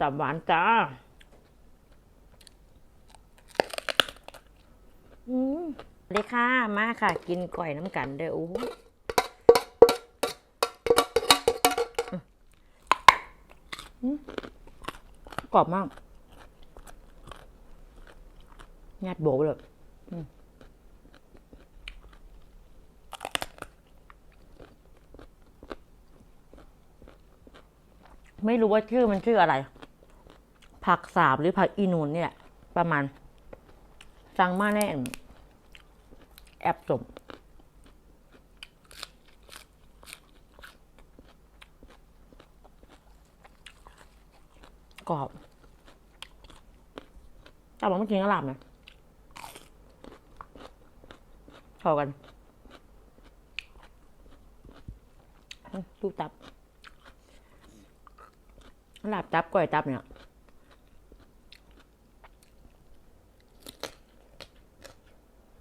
ตับหวานจ้าอืมสวัสดีค่ะ มาค่ะ กินก่อยน้ำกันเด้อโอ้ยอืมกรอบมากงัดโบกเลยอืมไม่รู้ว่าชื่อมันชื่ออะไร ผักสาบหรือผักอีนูนเนี่ย ประมาณสั่งมาแน่แอปสมกรอบแต่บอกไม่กินก็หลับนะพอกันตูตับหลับตับก่อยตับเนี่ย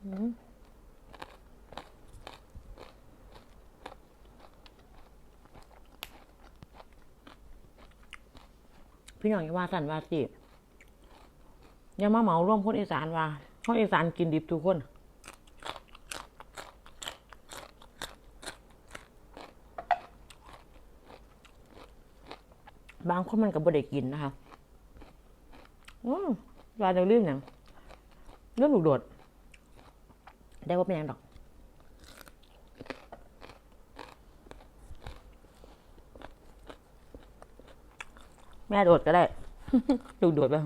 พี่น้องอย่าว่าสันว่าสิอย่ามาเหมาร่วมคนอีสานว่าคนอีสานกินดิบทุกคนบางคนมันก็บ่ได้กินนะคะอืมวาเดี๋ยวลืมอย่างเรื่องลูกโดด ได้ว่าเป็นหยังดอกแม่โดดก็ได้ ลูกโดดบ้าง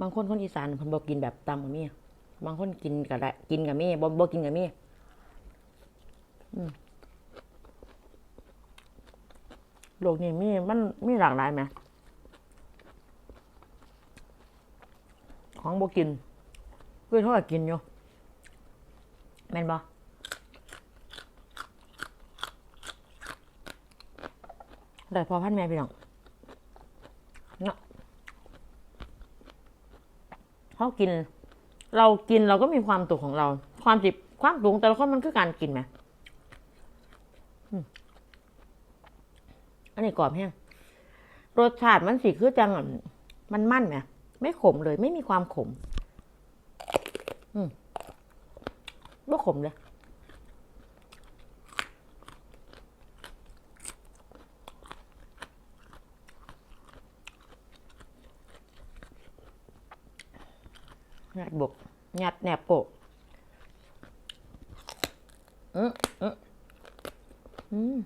บางคนคนอีสานเพิ่นบอกกินแบบตำกับมี่บางคนกินกับได้กินกับมี่บ่บ่กินกับมี่อืม โลกนี้มีมันมีหลากหลายไหมของบกินเพื่อนเขาก็กินอยู่แม่นบ่ได้พอพันแม่พี่น้องเนาะเขากิน เรากินเราก็มีความสุขของเรา ความจิบความสุขของแต่ละคนมันคือการกินไหม นนี้กรอบแห้งรสชาติมันสิคือจังอั่นมันมั่นไหมไม่ขมเลย ไม่มีความขม อืมไม่ขมเลยงัดบกงัดแหนบโปะอืมอืมอืม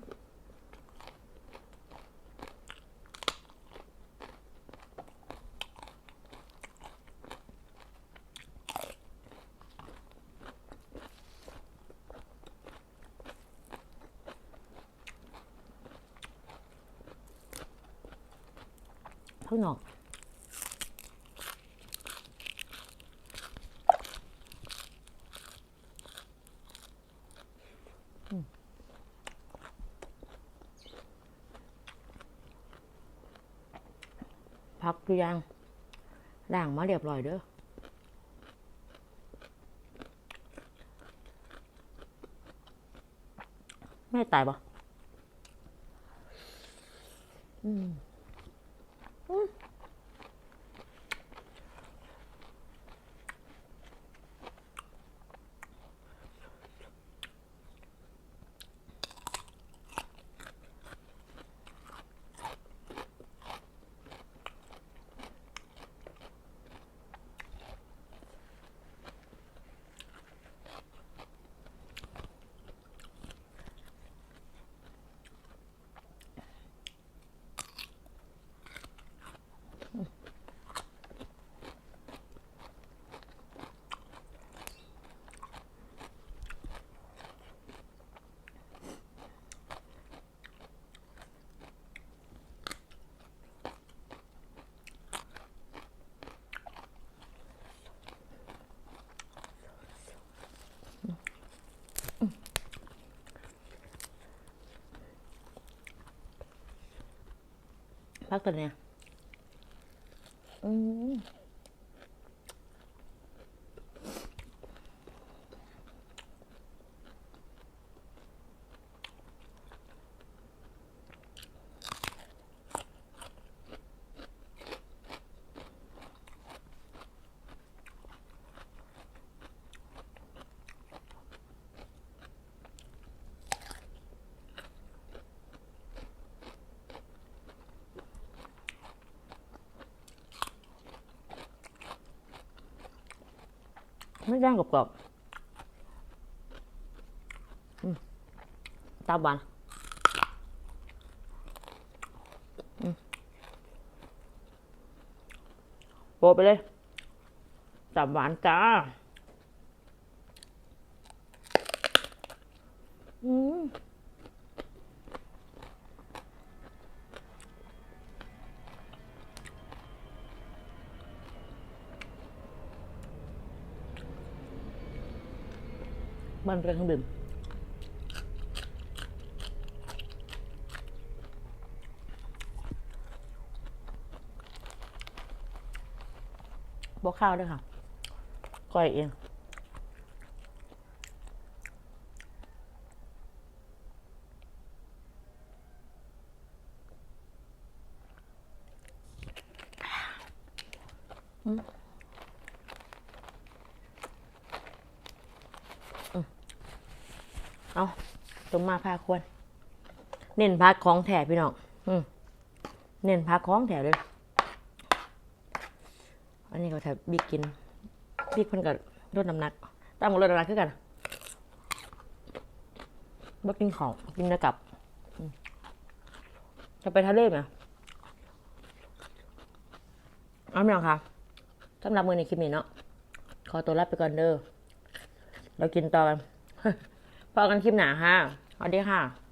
ข้างนอกพักตัวยังล้างมาเรียบร้อยเด้อไม่ตายปะอืม พักตัวเนี้ยอืม ไม่ย่างกรอบๆอืมตาบานโปไปเลยตับหวานจ้า บ้านเรื่องเครื่องดื่มบอกข้าวด้วยค่ะก้อยเอง เอาต้มมาพาควร เน้นพักของแถพี่น้องอืมเน้นพักของแถเลย อันนี้ก็แถบบิ๊กกินบิ๊กเพิ่นกับลดน้ำหนักตั้งลดน้ำหนักคือกันบ่กินของกินเนื้อกับ จะไปทะเลไหมเอาไม่เอาค่ะสำหรับมือในคลิปนี้เนาะขอตัวลาไปก่อนเด้อเรากินต่อกัน พอกันคลิปหนาค่ะสวัสดีค่ะ